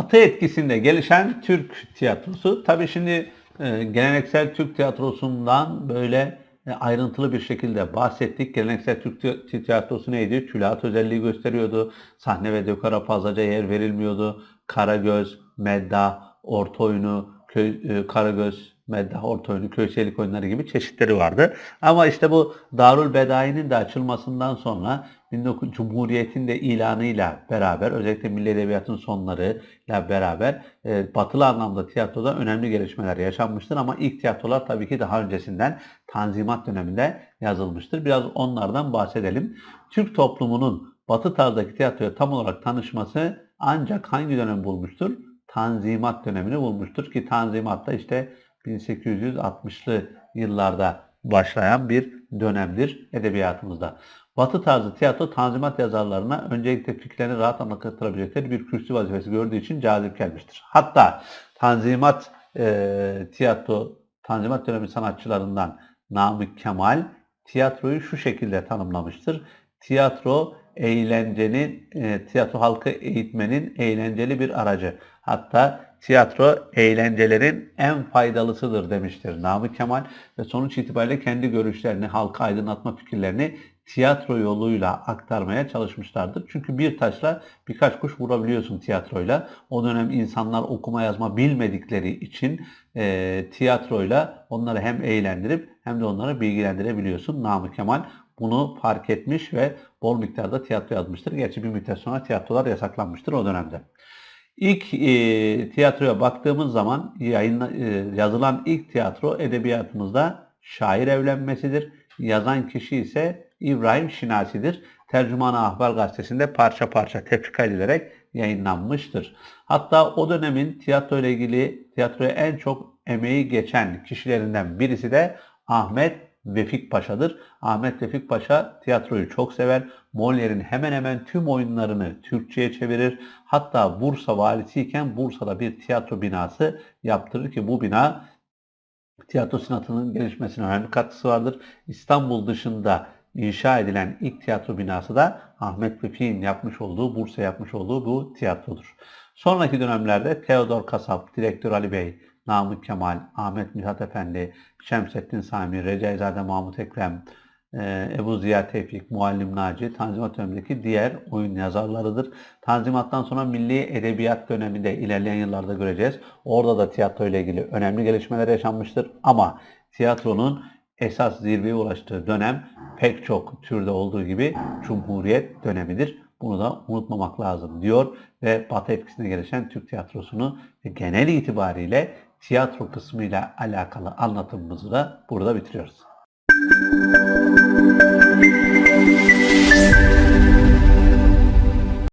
Batı etkisinde gelişen Türk tiyatrosu. Tabii şimdi e, geleneksel Türk tiyatrosundan böyle e, ayrıntılı bir şekilde bahsettik. Geleneksel Türk ti- tiyatrosu neydi? Tülahat özelliği gösteriyordu. Sahne ve dekora fazlaca yer verilmiyordu. Karagöz, Medda, orta oyunu, köy, e, Karagöz, Meddah, orta oyunu, köyselik oyunları gibi çeşitleri vardı. Ama işte bu Darül Bedai'nin de açılmasından sonra 19 Cumhuriyet'in de ilanıyla beraber özellikle Milli Edebiyat'ın sonlarıyla beraber e, batılı anlamda tiyatroda önemli gelişmeler yaşanmıştır ama ilk tiyatrolar tabii ki daha öncesinden Tanzimat döneminde yazılmıştır. Biraz onlardan bahsedelim. Türk toplumunun batı tarzdaki tiyatroya tam olarak tanışması ancak hangi dönem bulmuştur? Tanzimat dönemini bulmuştur ki Tanzimat da işte 1860'lı yıllarda başlayan bir dönemdir edebiyatımızda. Batı tarzı tiyatro tanzimat yazarlarına öncelikle fikirlerini rahat anlatabilecekleri bir kürsü vazifesi gördüğü için cazip gelmiştir. Hatta tanzimat e, tiyatro, tanzimat dönemi sanatçılarından Namık Kemal tiyatroyu şu şekilde tanımlamıştır. Tiyatro eğlencenin, e, tiyatro halkı eğitmenin eğlenceli bir aracı. Hatta tiyatro eğlencelerin en faydalısıdır demiştir Namık Kemal ve sonuç itibariyle kendi görüşlerini, halka aydınlatma fikirlerini tiyatro yoluyla aktarmaya çalışmışlardır. Çünkü bir taşla birkaç kuş vurabiliyorsun tiyatroyla. O dönem insanlar okuma yazma bilmedikleri için e, tiyatroyla onları hem eğlendirip hem de onları bilgilendirebiliyorsun. Namık Kemal bunu fark etmiş ve bol miktarda tiyatro yazmıştır. Gerçi bir müddet sonra tiyatrolar yasaklanmıştır o dönemde. İlk e, tiyatroya baktığımız zaman yayınla, e, yazılan ilk tiyatro edebiyatımızda şair evlenmesidir. Yazan kişi ise İbrahim Şinasi'dir. Tercüman-ı Ahval gazetesinde parça parça tefrika edilerek yayınlanmıştır. Hatta o dönemin tiyatro ile ilgili tiyatroya en çok emeği geçen kişilerinden birisi de Ahmet Vefik Paşa'dır. Ahmet Vefik Paşa tiyatroyu çok sever. Molière'in hemen hemen tüm oyunlarını Türkçe'ye çevirir. Hatta Bursa valisiyken Bursa'da bir tiyatro binası yaptırır ki bu bina tiyatro sanatının gelişmesine önemli katkısı vardır. İstanbul dışında inşa edilen ilk tiyatro binası da Ahmet Vefik'in yapmış olduğu, Bursa yapmış olduğu bu tiyatrodur. Sonraki dönemlerde Teodor Kasap, Direktör Ali Bey, Namık Kemal, Ahmet Mithat Efendi, Şemsettin Sami, Recaizade Mahmut Ekrem, e, Ebu Ziya Tevfik, Muallim Naci, Tanzimat dönemindeki diğer oyun yazarlarıdır. Tanzimattan sonra Milli Edebiyat döneminde ilerleyen yıllarda göreceğiz. Orada da tiyatro ile ilgili önemli gelişmeler yaşanmıştır. Ama tiyatronun esas zirveye ulaştığı dönem pek çok türde olduğu gibi Cumhuriyet dönemidir. Bunu da unutmamak lazım diyor ve Batı etkisine gelişen Türk tiyatrosunu genel itibariyle tiyatro kısmıyla alakalı anlatımımızı da burada bitiriyoruz.